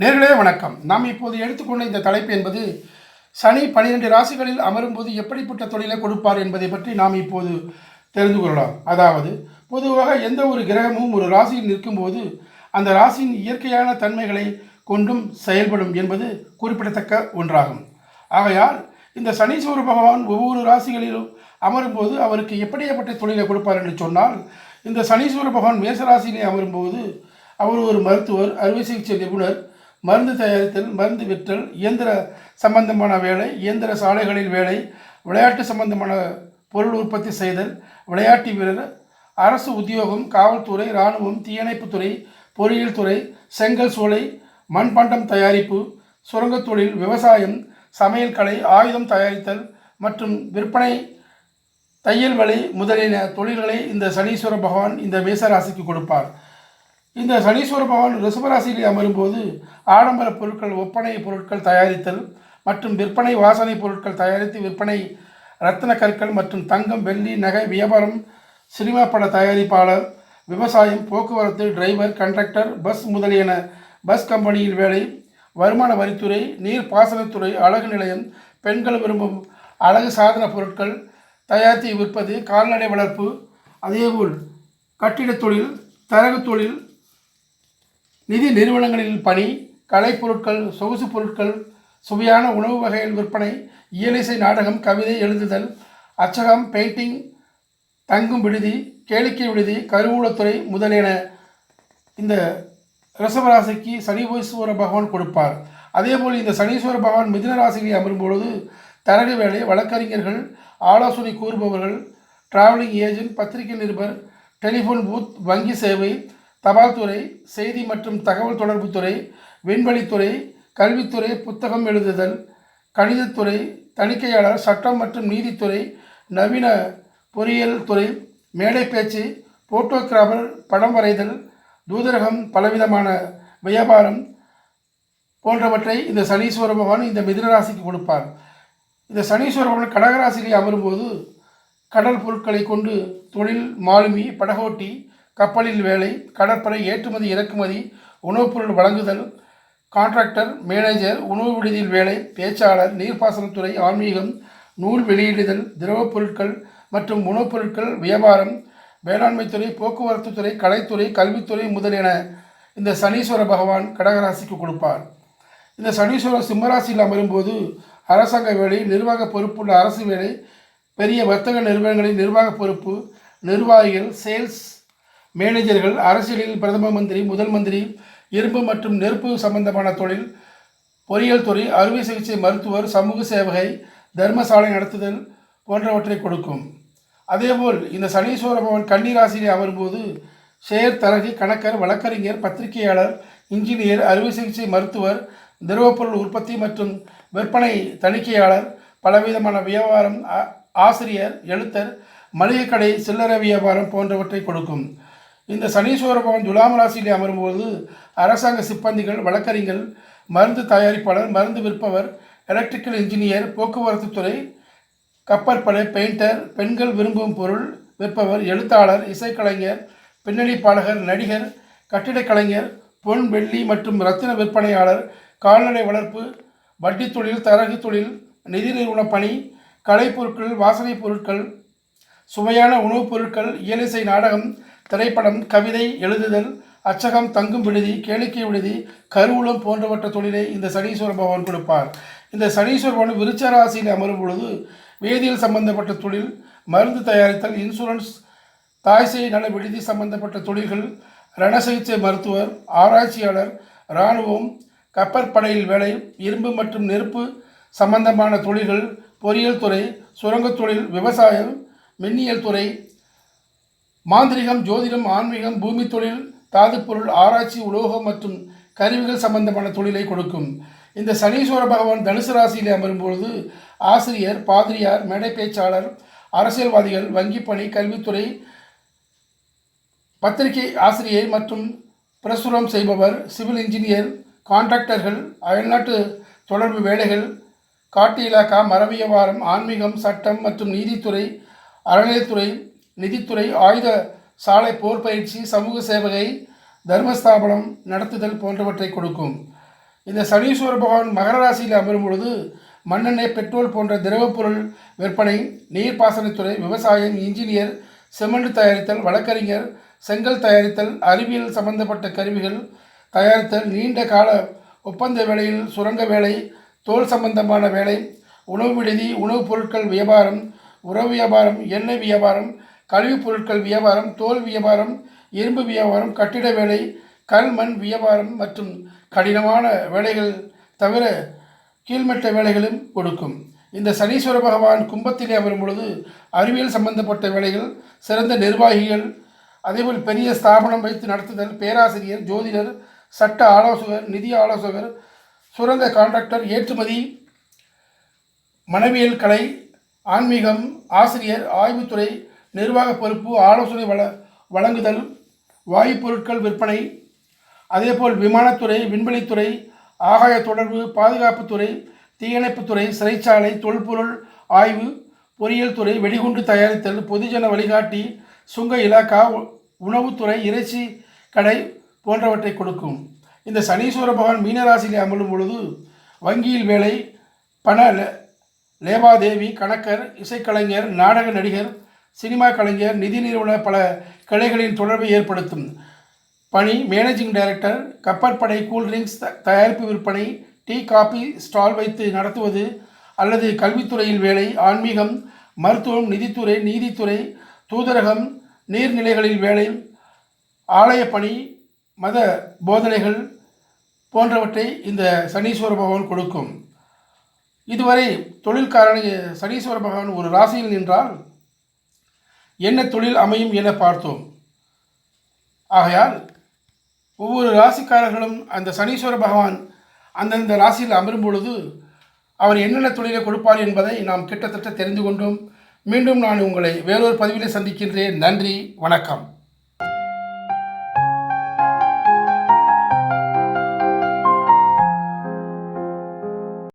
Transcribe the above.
நேர்களே வணக்கம். நாம் இப்போது எடுத்துக்கொண்ட இந்த தலைப்பு என்பது சனி பனிரெண்டு ராசிகளில் அமரும்போது எப்படிப்பட்ட தொழிலை கொடுப்பார் என்பதை பற்றி நாம் இப்போது தெரிந்து கொள்ளலாம். அதாவது பொதுவாக எந்த ஒரு கிரகமும் ஒரு ராசியில் நிற்கும்போது அந்த ராசியின் இயற்கையான தன்மைகளை கொண்டும் செயல்படும் என்பது குறிப்பிடத்தக்க ஒன்றாகும். ஆகையால் இந்த சனீஸ்வர பகவான் ஒவ்வொரு ராசிகளிலும் அமரும்போது அவருக்கு எப்படியாப்பட்ட தொழிலை கொடுப்பார் என்று சொன்னால் இந்த சனீஸ்வர பகவான் மேச ராசியிலே அமரும்போது அவர் ஒரு மருத்துவர் அறுவை சிகிச்சை நிபுணர் மருந்து தயாரித்தல் மருந்து விற்றல் இயந்திர சம்பந்தமான வேலை இயந்திர சாலைகளில் வேலை விளையாட்டு சம்பந்தமான பொருள் உற்பத்தி செய்தல் விளையாட்டு வீரர் அரசு உத்தியோகம் காவல்துறை இராணுவம் தீயணைப்புத்துறை பொறியியல் துறை செங்கல் சூளை மண்பாண்டம் தயாரிப்பு சுரங்கத் தொழில் விவசாயம் சமையல் கலை ஆயுதம் தயாரித்தல் மற்றும் விற்பனை தையல் வலை முதலிய தொழில்களை இந்த சனீஸ்வர பகவான் இந்த மேசராசிக்கு கொடுப்பார். இந்த சனீஸ்வர பகவான் அமரும் அமரும்போது ஆடம்பர பொருட்கள் ஒப்பனை பொருட்கள் தயாரித்தல் மற்றும் விற்பனை வாசனை பொருட்கள் தயாரித்து விற்பனை ரத்தின கற்கள் மற்றும் தங்கம் வெள்ளி நகை வியாபாரம் சினிமா பட தயாரிப்பாளர் விவசாயம் போக்குவரத்து டிரைவர் கண்டக்டர் பஸ் முதலியன பஸ் கம்பெனியில் வேலை வருமான வரித்துறை நீர் பாசனத்துறை அழகு நிலையம் பெண்கள் விரும்பும் அழகு சாதன பொருட்கள் தயாரித்து விற்பது கால்நடை வளர்ப்பு அதேபோல் கட்டிடத் தொழில் தரகு தொழில் நிதி நிறுவனங்களில் பணி கலைப்பொருட்கள் சொகுசு பொருட்கள் சுவையான உணவு வகைகள் விற்பனை இயலிசை நாடகம் கவிதை எழுதுதல் அச்சகம் பெயிண்டிங் தங்கும் விடுதி கேளிக்கை விடுதி கருவூலத்துறை முதலியன இந்த ரிஷபராசிக்கு சனீஸ்வர பகவான் கொடுப்பார். அதேபோல் இந்த சனீஸ்வர பகவான் மிதுன ராசிகளை அமரும்பொழுது தரகு வேலை வழக்கறிஞர்கள் ஆலோசனை கூறுபவர்கள் டிராவலிங் ஏஜென்ட் பத்திரிகை நிருபர் டெலிஃபோன் பூத் வங்கி சேவை தபால் துறை செய்தி மற்றும் தகவல் தொடர்புத்துறை விண்வெளித்துறை கல்வித்துறை புத்தகம் எழுதுதல் கணிதத்துறை தணிக்கையாளர் சட்டம் மற்றும் நீதித்துறை நவீன பொறியியல் துறை மேடை பேச்சு போட்டோகிராஃபர் படம் வரைதல் தூதரகம் பலவிதமான வியாபாரம் போன்றவற்றை இந்த சனீஸ்வர பகவான் இந்த மிதுனராசிக்கு கொடுப்பார். இந்த சனீஸ்வர பகவான் கடகராசியிலே அமரும்போது கடல் பொருட்களை கொண்டு தொழில் மாலுமி படகோட்டி கப்பலில் வேலை கடற்படை ஏற்றுமதி இறக்குமதி உணவுப் பொருள் வழங்குதல் கான்ட்ராக்டர் மேனேஜர் உணவு விடுதியில் வேலை பேச்சாளர் நீர்ப்பாசனத்துறை ஆன்மீகம் நூல் வெளியிடுதல் திரவப் பொருட்கள் மற்றும் உணவுப் பொருட்கள் வியாபாரம் வேளாண்மைத்துறை போக்குவரத்து துறை கலைத்துறை கல்வித்துறை முதலியன இந்த சனீஸ்வர பகவான் கடகராசிக்கு கொடுப்பார். இந்த சனீஸ்வரர் சிம்மராசியில் அமரும்போது அரசாங்க வேலை நிர்வாக பொறுப்புள்ள அரசு வேலை பெரிய வர்த்தக நிறுவனங்களின் நிர்வாக பொறுப்பு நிர்வாகிகள் சேல்ஸ் மேனேஜர்கள் அரசியலில் பிரதம மந்திரி முதல் மந்திரி இரும்பு மற்றும் நெருப்பு சம்பந்தமான தொழில் பொறியியல் துறை அறுவை சிகிச்சை மருத்துவர் சமூக சேவகை தர்மசாலை நடத்துதல் போன்றவற்றை கொடுக்கும். அதேபோல் இந்த சனீஸ்வர பவன் கன்னிராசியிலே அமரும்போது ஷேர் தரகு கணக்கர் வழக்கறிஞர் பத்திரிகையாளர் இன்ஜினியர் அறுவை சிகிச்சை மருத்துவர் திரவப்பொருள் உற்பத்தி மற்றும் விற்பனை தணிக்கையாளர் பலவிதமான வியாபாரம் ஆ- ஆசிரியர் எழுத்தர் மளிகை கடை சில்லறை வியாபாரம் போன்றவற்றை கொடுக்கும். இந்த சனீஸ்வர பவன் துலாம் ராசியிலே அமரும்போது அரசாங்க சிப்பந்திகள் வழக்கறிஞர்கள் மருந்து தயாரிப்பாளர் மருந்து விற்பவர் எலக்ட்ரிக்கல் இன்ஜினியர் போக்குவரத்து துறை கப்பற்படை பெயிண்டர் பெண்கள் விரும்பும் பொருள் விற்பவர் எழுத்தாளர் இசைக்கலைஞர் பின்னணி பாடகர் நடிகர் கட்டிடக் கலைஞர் பொன் வெள்ளி மற்றும் ரத்தின விற்பனையாளர் கால்நடை வளர்ப்பு வட்டி தொழில் தரகு தொழில் நிதி நிறுவன பணி கலைப்பொருட்கள் வாசனைப் பொருட்கள் சுவையான உணவுப் பொருட்கள் இயலிசை நாடகம் திரைப்படம் கவிதை எழுதுதல் அச்சகம் தங்கும் விடுதி கேளிக்கை விடுதி கருவூலம் போன்றவற்ற தொழிலை இந்த சனீஸ்வர பகவான் கொடுப்பார். இந்த சனீஸ்வர பகவான் விருச்ச ராசியில் அமரும் பொழுது வேதியியல் சம்பந்தப்பட்ட தொழில் மருந்து தயாரித்தல் இன்சூரன்ஸ் தாய்சேய் நல விடுதி சம்பந்தப்பட்ட தொழில்கள் ரண சிகிச்சை மருத்துவர் ஆராய்ச்சியாளர் இராணுவம் கப்பற்படையில் வேலை இரும்பு மற்றும் நெருப்பு சம்பந்தமான தொழில்கள் பொறியியல் துறை சுரங்கத் தொழில் விவசாயம் மின்னியல் துறை மாந்திரிகம் ஜோதிடம் ஆன்மீகம் பூமி தொழில் தாதுப்பொருள் ஆராய்ச்சி உலோகம் மற்றும் கருவிகள் சம்பந்தமான தொழிலை கொடுக்கும். இந்த சனீஸ்வர பகவான் தனுசு அமரும் அமரும்பொழுது ஆசிரியர் பாதிரியார் மேடை பேச்சாளர் அரசியல்வாதிகள் வங்கிப் பணி கல்வித்துறை பத்திரிகை ஆசிரியை மற்றும் பிரசுரம் செய்பவர் சிவில் இன்ஜினியர் கான்ட்ராக்டர்கள் அயல்நாட்டு தொடர்பு வேலைகள் காட்டு இலாக்கா மர வாரம் ஆன்மீகம் சட்டம் மற்றும் நீதித்துறை அறநிலைத்துறை நிதித்துறை ஆயுத சாலை போர் பயிற்சி சமூக சேவகை தர்மஸ்தாபனம் நடத்துதல் போன்றவற்றை கொடுக்கும். இந்த சனீஸ்வர பகவான் மகர ராசியில் அமரும் பொழுது மண்ணெண்ணெய் பெட்ரோல் போன்ற திரவப்பொருள் விற்பனை நீர்ப்பாசனத்துறை விவசாயம் இன்ஜினியர் சிமெண்ட் தயாரித்தல் வழக்கறிஞர் செங்கல் தயாரித்தல் அறிவியல் சம்பந்தப்பட்ட கருவிகள் தயாரித்தல் நீண்ட கால ஒப்பந்த வேலையில் சுரங்க வேலை தோல் சம்பந்தமான வேலை உணவு விடுதி உணவுப் பொருட்கள் வியாபாரம் உறவு வியாபாரம் எண்ணெய் வியாபாரம் கழிவுப் பொருட்கள் வியாபாரம் தோல் வியாபாரம் இரும்பு வியாபாரம் கட்டிட வேலை கல் மண் வியாபாரம் மற்றும் கடினமான வேலைகள் தவிர கீழ்மட்ட வேலைகளும் கொடுக்கும். இந்த சனீஸ்வர பகவான் கும்பத்திலே அமரும் பொழுது அறிவியல் சம்பந்தப்பட்ட வேலைகள் சிறந்த நிர்வாகிகள் அதேபோல் பெரிய ஸ்தாபனம் வைத்து நடத்துதல் பேராசிரியர் ஜோதிடர் சட்ட ஆலோசகர் நிதி ஆலோசகர் சுரங்க கான்ட்ராக்டர் ஏற்றுமதி மனவியல் கலை ஆன்மீகம் ஆசிரியர் ஆய்வுத்துறை நிர்வாக பொறுப்பு ஆலோசனை வள வழங்குதல் வாயுப் பொருட்கள் விற்பனை அதேபோல் விமானத்துறை விண்வெளித்துறை ஆகாய தொடர்பு பாதுகாப்புத்துறை தீயணைப்புத்துறை சிறைச்சாலை தொல்பொருள் ஆய்வு பொறியியல் துறை வெடிகுண்டு தயாரித்தல் பொதுஜன வழிகாட்டி சுங்க இலாக்கா உணவுத்துறை இறைச்சி கடை போன்றவற்றை கொடுக்கும். இந்த சனீஸ்வர பகவான் மீனராசியில் அமரும் பொழுது வங்கியில் வேலை பண லேவாதேவி கணக்கர் இசைக்கலைஞர் நாடக நடிகர் சினிமா கலைஞர் நிதி நிறுவன பல கிளைகளின் தொடர்பை ஏற்படுத்தும். பணி மேனேஜிங் டைரக்டர் கப்பற்படை கூல்ட்ரிங்க்ஸ் த- தயாரிப்பு விற்பனை டீ காபி ஸ்டால் வைத்து நடத்துவது அல்லது கல்வித்துறையில் வேலை ஆன்மீகம் மருத்துவம் நிதித்துறை நீதித்துறை தூதரகம் நீர்நிலைகளில் வேலை ஆலய பணி மத போதனைகள் போன்றவற்றை இந்த சனீஸ்வர பகவான் கொடுக்கும். இதுவரை தொழில்காரன சனீஸ்வர பகவான் ஒரு ராசியில் நின்றால் என்ன தொழில் அமையும் என பார்த்தோம். ஆகையால் ஒவ்வொரு ராசிக்காரர்களும் அந்த சனீஸ்வர பகவான் அந்தந்த ராசியில் அமரும் பொழுது அவர் என்னென்ன தொழிலை கொடுப்பார் என்பதை நாம் கிட்டத்தட்ட தெரிந்து கொண்டோம். மீண்டும் நான் உங்களை வேறொரு பதிவிலே சந்திக்கின்றேன். நன்றி வணக்கம்.